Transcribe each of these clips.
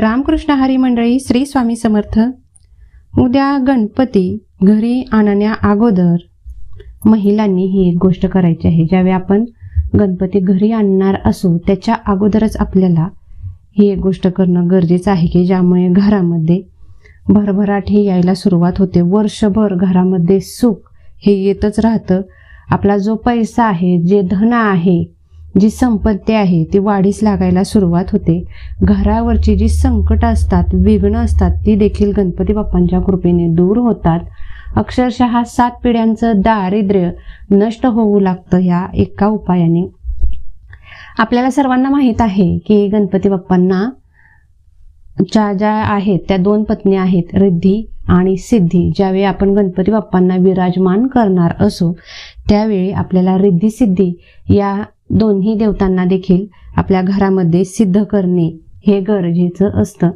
रामकृष्ण हरी मंडळी श्री स्वामी समर्थ. उद्या गणपती घरी आणण्या अगोदर महिलांनी ही एक गोष्ट करायची आहे. ज्यावेळी आपण गणपती घरी आणणार असू त्याच्या अगोदरच आपल्याला ही एक गोष्ट करणं गरजेचं आहे की ज्यामुळे घरामध्ये भरभराट ही यायला सुरुवात होते. वर्षभर घरामध्ये सुख हे येतच राहतं. आपला जो पैसा आहे जे धन आहे जी संपत्ती आहे ती वाढीस लागायला सुरुवात होते. घरावरची जी संकट असतात विघ्न असतात ती देखील गणपती बाप्पांच्या कृपेने दूर होतात. अक्षरशः सात पिढ्यांचं दारिद्र्य नष्ट होऊ लागतं या एका उपायाने. आपल्याला सर्वांना माहीत आहे की गणपती बाप्पांना ज्या ज्या आहेत त्या दोन पत्नी आहेत रिद्धी आणि सिद्धी. ज्यावेळी आपण गणपती बाप्पांना विराजमान करणार असो त्यावेळी आपल्याला रिद्धी सिद्धी या दोन्ही देवतांना देखील आपल्या घरामध्ये सिद्ध करणे हे गरजेचं असतं.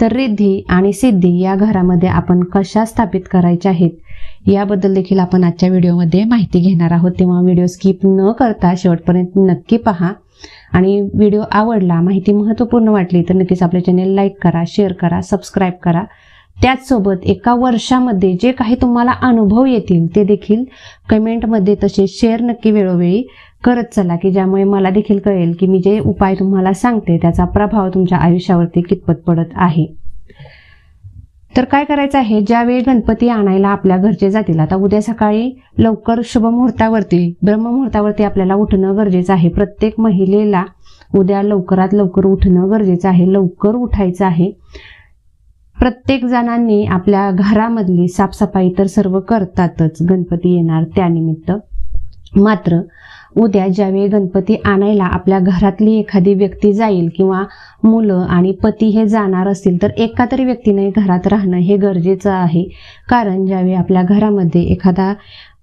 तर रिद्धी आणि सिद्धी या घरामध्ये आपण कशा स्थापित करायच्या आहेत याबद्दल देखील आपण आजच्या व्हिडिओमध्ये माहिती घेणार आहोत. तेव्हा व्हिडिओ स्किप न करता शेवटपर्यंत नक्की पहा. आणि व्हिडिओ आवडला माहिती महत्त्वपूर्ण वाटली तर नक्कीच आपल्या चॅनेल लाईक करा शेअर करा सबस्क्राईब करा. त्याचसोबत एका वर्षामध्ये जे काही तुम्हाला अनुभव येतील ते देखील कमेंटमध्ये तसे शेअर नक्की वेळोवेळी करत चला की ज्यामुळे मला देखील कळेल की मी जे उपाय तुम्हाला सांगते त्याचा प्रभाव तुमच्या आयुष्यावरती कितपत पडत आहे. तर काय करायचं आहे? ज्यावेळी गणपती आणायला आपल्या घरचे जातील आता उद्या सकाळी लवकर शुभ मुहूर्तावरती ब्रह्ममुहूर्तावरती आपल्याला उठणं गरजेचं आहे. प्रत्येक महिलेला उद्या लवकरात लवकर उठणं गरजेचं आहे. लवकर उठायचं आहे. प्रत्येक जणांनी आपल्या घरामधली साफसफाई तर सर्व करतातच गणपती येणार त्यानिमित्त. मात्र उद्या ज्यावेळी गणपती आणायला आपल्या घरातली एखादी व्यक्ती जाईल किंवा मुलं आणि पती हे जाणार असतील तर एका तरी व्यक्तीने घरात राहणं हे गरजेचं आहे. कारण ज्यावेळी आपल्या घरामध्ये एखादा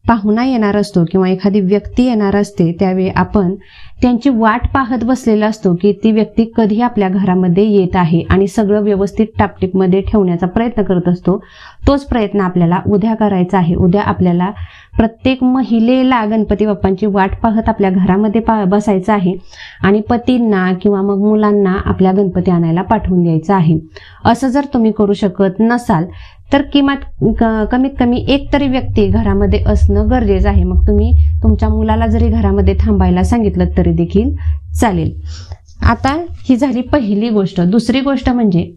पाहुणा येणार असतो किंवा एखादी व्यक्ती येणार असते त्यावेळी आपण त्यांची वाट पाहत बसलेला असतो की ती व्यक्ती कधी आपल्या घरामध्ये येत आहे आणि सगळं व्यवस्थित टापटीपमध्ये ठेवण्याचा प्रयत्न करत असतो. तोच प्रयत्न आपल्याला उद्या करायचा आहे. उद्या आपल्याला प्रत्येक महिलेला गणपती बाप्पांची वाट पाहत आपल्या घरामध्ये पा बसायचं आहे आणि पतींना किंवा मग मुलांना आपल्या गणपती आणायला पाठवून द्यायचं आहे. असं जर तुम्ही करू शकत नसाल तर किमान कमीत कमी एक तरी व्यक्ती घरामध्ये असणं गरजेचं आहे. मग तुम्ही तुमच्या मुलाला जरी घरामध्ये थांबायला सांगितलं तरी देखील चालेल. आता ही झाली पहिली गोष्ट. दुसरी गोष्ट म्हणजे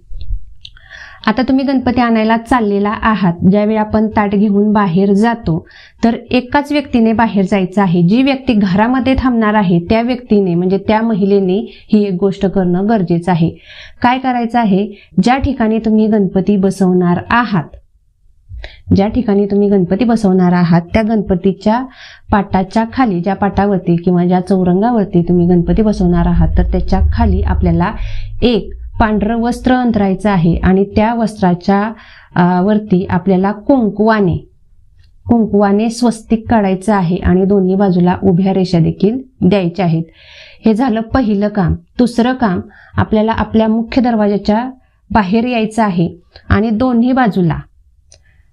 आता तुम्ही गणपती आणायला चाललेला आहात. ज्यावेळी आपण ताट घेऊन बाहेर जातो तर एकाच व्यक्तीने बाहेर जायचं आहे. जी व्यक्ती घरामध्ये थांबणार आहे त्या व्यक्तीने म्हणजे त्या महिलेने ही एक गोष्ट करणं गरजेचं आहे. काय करायचं आहे? ज्या ठिकाणी तुम्ही गणपती बसवणार आहात ज्या ठिकाणी तुम्ही गणपती बसवणार आहात त्या गणपतीच्या पाटाच्या खाली ज्या पाटावरती किंवा ज्या चौरंगावरती तुम्ही गणपती बसवणार आहात तर त्याच्याखाली आपल्याला एक पांढरं वस्त्र अंतरायचं आहे आणि त्या वस्त्राच्या वरती आपल्याला कुंकवाने कुंकवाने स्वस्तिक काढायचं आहे आणि दोन्ही बाजूला उभ्या रेषा देखील द्यायच्या आहेत. हे झालं पहिलं काम. दुसरं काम आपल्याला आपल्या मुख्य दरवाजाच्या बाहेर यायचं आहे आणि दोन्ही बाजूला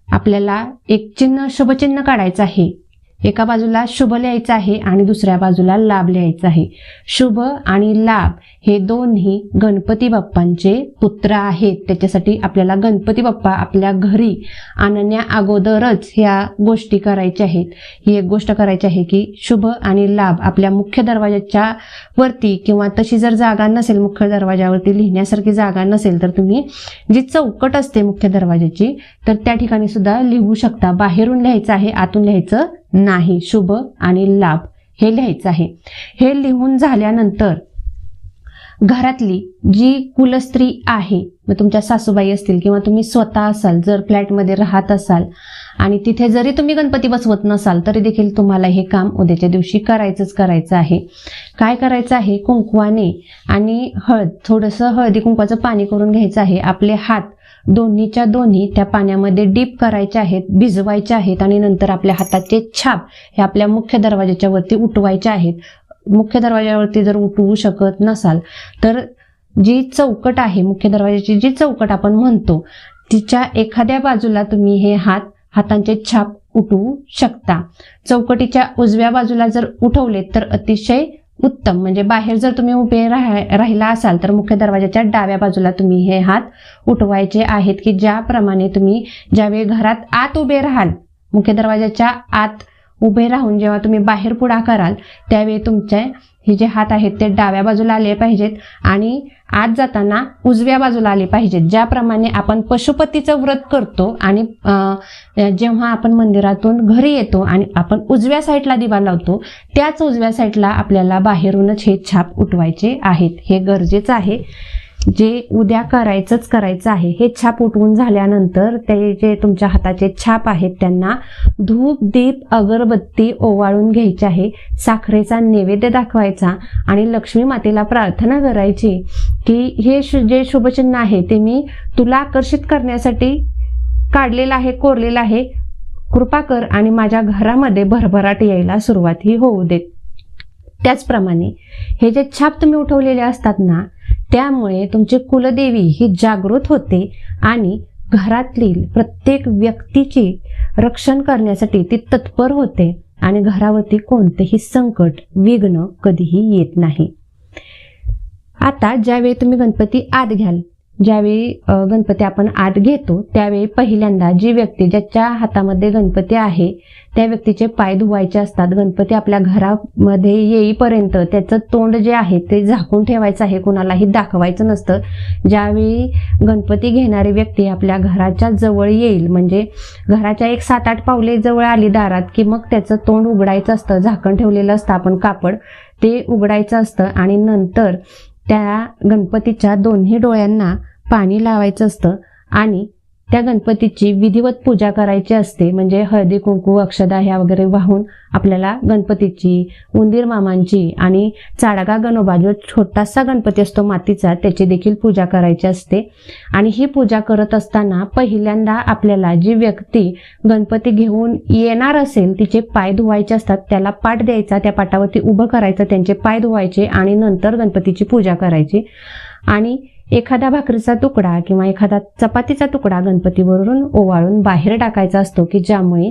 आपल्याला एक चिन्ह शुभचिन्ह काढायचं आहे. एका बाजूला शुभ लिहायचं आहे आणि दुसऱ्या बाजूला लाभ लिहायचं आहे. शुभ आणि लाभ हे दोन्ही गणपती बाप्पांचे पुत्र आहेत. त्याच्यासाठी आपल्याला गणपती बाप्पा आपल्या घरी आणण्या अगोदरच ह्या गोष्टी करायच्या आहेत. ही एक गोष्ट करायची आहे की शुभ आणि लाभ आपल्या मुख्य दरवाजाच्या वरती किंवा तशी जर जागा नसेल मुख्य दरवाजावरती लिहिण्यासारखी जागा नसेल तर तुम्ही जी चौकट असते मुख्य दरवाजाची तर त्या ठिकाणी सुद्धा लिहू शकता. बाहेरून लिहायचं आहे आतून लिहायचं नाही शुभ आणि लाभ हे लिहायचं आहे. हे लिहून झाल्यानंतर घरातली जी कुलस्त्री आहे मग तुमच्या सासूबाई असतील किंवा तुम्ही स्वतः असाल जर फ्लॅटमध्ये राहत असाल आणि तिथे जरी तुम्ही गणपती बसवत नसाल तरी देखील तुम्हाला हे काम उद्याच्या दिवशी करायचंच करायचं आहे. काय करायचं आहे? कुंकवाने आणि हळद थोडंसं हळदी कुंकवाचं पाणी करून घ्यायचं आहे. आपले हात दोन्हीच्या दोन्ही त्या पाण्यामध्ये डीप करायचे आहेत भिजवायचे आहेत आणि नंतर आपल्या हाताचे छाप हे आपल्या मुख्य दरवाजाच्या वरती उठवायचे आहेत. मुख्य दरवाजावरती जर उठवू शकत नसाल तर जी चौकट आहे मुख्य दरवाजाची जी चौकट आपण म्हणतो तिच्या एखाद्या बाजूला तुम्ही हे हात हातांचे छाप उठवू शकता. चौकटीच्या उजव्या बाजूला जर उठवले तर अतिशय उत्तम. म्हणजे बाहेर जर तुम्ही उभे राहिला असाल तर मुख्य दरवाजाच्या डाव्या बाजूला तुम्ही हे हात उठवायचे आहेत की ज्याप्रमाणे तुम्ही ज्यावेळी घरात आत उभे राहाल मुख्य दरवाजाच्या आत उभे राहून जेव्हा तुम्ही बाहेर पुढा कराल त्यावेळी तुमचे हे जे हात आहेत ते डाव्या बाजूला आले पाहिजेत आणि आत जाताना उजव्या बाजूला आले पाहिजेत ज्याप्रमाणे आपण पशुपतीचं व्रत करतो आणि जेव्हा आपण मंदिरातून घरी येतो आणि आपण उजव्या साईडला दिवा लावतो त्याच उजव्या साईडला आपल्याला बाहेरूनच हे छाप उठवायचे आहेत. हे गरजेचं आहे. जे उद्या करायचंच करायचं आहे हे छाप उठवून झाल्यानंतर ते जे तुमच्या हाताचे छाप आहेत त्यांना धूप दीप अगरबत्ती ओवाळून घ्यायची आहे साखरेचा नैवेद्य दाखवायचा आणि लक्ष्मी मातेला प्रार्थना करायची की हे जे शुभचिन्ह आहे ते मी तुला आकर्षित करण्यासाठी काढलेलं आहे कोरलेलं आहे. कृपा कर आणि माझ्या घरामध्ये भरभराट यायला सुरुवात ही होऊ देत त्याचप्रमाणे हे जे छाप तुम्ही उठवलेले असतात ना त्यामुळे तुमची कुलदेवी ही जागृत होते आणि घरातील प्रत्येक व्यक्तीची रक्षण करण्यासाठी ती तत्पर होते आणि घरावरती कोणतेही संकट विघ्न कधीही येत नाही. आता ज्यावेळी तुम्ही गणपती आत घ्याल ज्यावेळी गणपती आपण आत घेतो त्यावेळी पहिल्यांदा जी व्यक्ती ज्याच्या हातामध्ये गणपती आहे त्या व्यक्तीचे पाय धुवायचे असतात. गणपती आपल्या घरामध्ये येईपर्यंत त्याचं तोंड जे आहे ते झाकून ठेवायचं आहे कुणालाही दाखवायचं नसतं. ज्यावेळी गणपती घेणारी व्यक्ती आपल्या घराच्या जवळ येईल म्हणजे घराच्या एक सात आठ पावले जवळ आली दारात की मग त्याचं तोंड उघडायचं असतं झाकण ठेवलेलं असतं आपण कापड ते उघडायचं असतं. आणि नंतर त्या गणपतीच्या दोन्ही डोळ्यांना पाणी लावायचं असतं आणि त्या गणपतीची विधिवत पूजा करायची असते. म्हणजे हळदी कुंकू अक्षदा ह्या वगैरे वाहून आपल्याला गणपतीची उंदीर मामांची आणि चाडगा गणोबा जो छोटासा गणपती असतो मातीचा त्याची देखील पूजा करायची असते. आणि ही पूजा करत असताना पहिल्यांदा आपल्याला जी व्यक्ती गणपती घेऊन येणार असेल तिचे पाय धुवायचे असतात त्याला पाठ द्यायचा त्या पाटावरती उभं करायचं त्यांचे पाय धुवायचे आणि नंतर गणपतीची पूजा करायची. आणि एखादा भाकरीचा तुकडा किंवा एखादा चपातीचा तुकडा गणपतीवरून ओवाळून बाहेर टाकायचा असतो की ज्यामुळे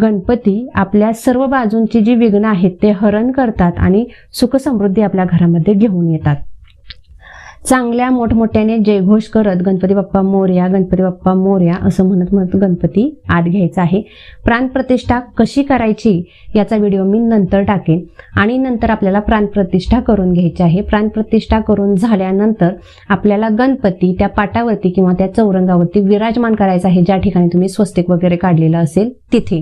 गणपती आपल्या सर्व बाजूंची जी विघ्न आहेत ते हरण करतात आणि सुखसमृद्धी आपल्या घरामध्ये घेऊन येतात. चांगल्या मोठमोठ्याने जयघोष करत गणपती बाप्पा मोर्या गणपती बाप्पा मोर्या असं म्हणत म्हणत गणपती आत घ्यायचा आहे. प्राणप्रतिष्ठा कशी करायची याचा व्हिडिओ मी नंतर टाकेन. आणि नंतर आपल्याला प्राणप्रतिष्ठा करून घ्यायची आहे. प्राणप्रतिष्ठा करून झाल्यानंतर आपल्याला गणपती त्या पाटावरती किंवा त्या चौरंगावरती विराजमान करायचा आहे. ज्या ठिकाणी तुम्ही स्वस्तिक वगैरे काढलेलं असेल तिथे.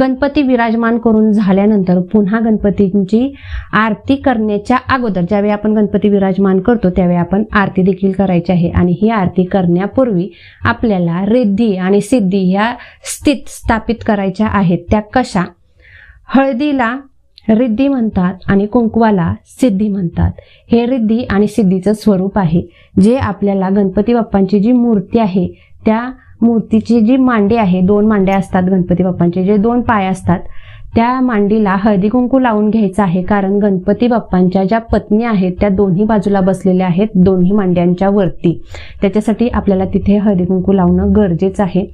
गणपती विराजमान करून झाल्यानंतर पुन्हा गणपतींची आरती करण्याच्या अगोदर ज्यावेळी आपण गणपती विराजमान करतो त्यावेळी आपण आरती देखील करायची आहे. आणि ही आरती करण्यापूर्वी आपल्याला रिद्धी आणि सिद्धी ह्या स्थित स्थापित करायच्या आहेत. त्या कशा? हळदीला रिद्धी म्हणतात आणि कुंकवाला सिद्धी म्हणतात. हे रिद्धी आणि सिद्धीचं स्वरूप आहे. जे आपल्याला गणपती बाप्पांची जी मूर्ती आहे त्या मूर्तीची जी मांडी आहे दोन मांड्या असतात गणपती बाप्पांचे. जे दोन पाय असतात त्या मांडीला हळदी कुंकू लावून घ्यायचं आहे कारण गणपती बाप्पांच्या ज्या पत्नी आहेत त्या दोन्ही बाजूला बसलेल्या आहेत दोन्ही मांड्यांच्या वरती. त्याच्यासाठी आपल्याला तिथे हळदी कुंकू लावणं गरजेचं आहे.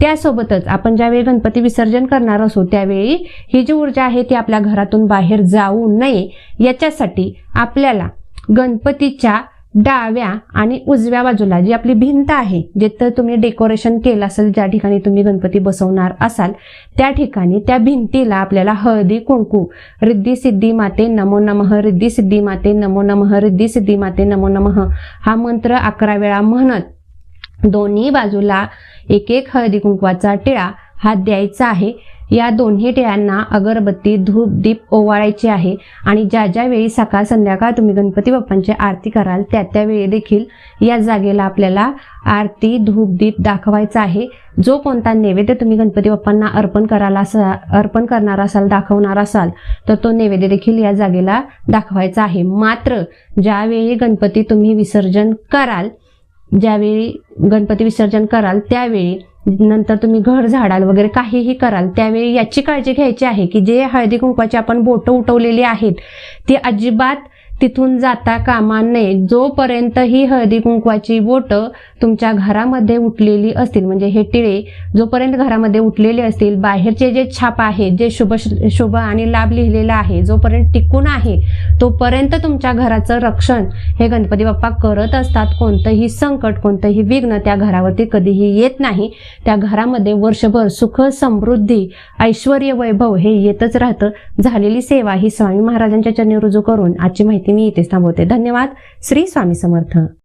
त्यासोबतच आपण ज्यावेळी गणपती विसर्जन करणार असो त्यावेळी ही जी ऊर्जा आहे ती आपल्या घरातून बाहेर जाऊ नये याच्यासाठी आपल्याला गणपतीच्या डाव्या आणि उजव्या बाजूला जी आपली भिंत आहे जिथं तुम्ही डेकोरेशन केलं असेल ज्या ठिकाणी तुम्ही गणपती बसवणार असाल त्या ठिकाणी त्या भिंतीला आपल्याला हळदी कुंकू रिद्धी सिद्धी माते नमो नमः रिद्धी सिद्धी माते नमो नमः रिद्धी सिद्धी माते नमो नमः हा मंत्र अकरा वेळा म्हणत दोन्ही बाजूला एक एक हळदी कुंकवाचा टिळा हा द्यायचा आहे. या दोन्ही टिळ्यांना अगरबत्ती धूप दीप ओवाळायची आहे. आणि ज्या ज्या वेळी सकाळ संध्याकाळ तुम्ही गणपती बाप्पांची आरती कराल त्या त्यावेळी देखील या जागेला आपल्याला आरती धूप दीप दाखवायचा आहे. जो कोणता नैवेद्य तुम्ही गणपती बाप्पांना अर्पण करायला असा अर्पण करणार असाल दाखवणार असाल तर तो नैवेद्य देखील या जागेला दाखवायचा आहे. मात्र ज्यावेळी गणपती तुम्ही विसर्जन कराल ज्यावेळी गणपती विसर्जन कराल त्यावेळी नंतर तुम्ही घर झाडाल वगैरे काहीही कराल त्यावेळी याची काळजी घ्यायची आहे की जे हळदी कुंकवाची आपण बोटं उठवलेली आहेत ती अजिबात तिथून जाता कामा नये. जोपर्यंत ही हळदी कुंकवाची तुमच्या घरामध्ये उठलेली असतील म्हणजे हे टिळे जोपर्यंत घरामध्ये उठलेले असतील बाहेरचे जे छाप आहे जे शुभ शुभ आणि लाभ लिहिलेला आहे जोपर्यंत टिकून आहे तोपर्यंत तुमच्या घराचं रक्षण हे गणपती बाप्पा करत असतात. कोणतंही संकट कोणतंही विघ्न त्या घरावरती कधीही येत नाही. त्या घरामध्ये वर्षभर सुख समृद्धी ऐश्वर वैभव हे येतच राहतं. झालेली सेवा ही स्वामी महाराजांच्या चरणी रुजू करून आजची माहिती माहिती मी इथेच थांबवते. धन्यवाद. श्री स्वामी समर्थ.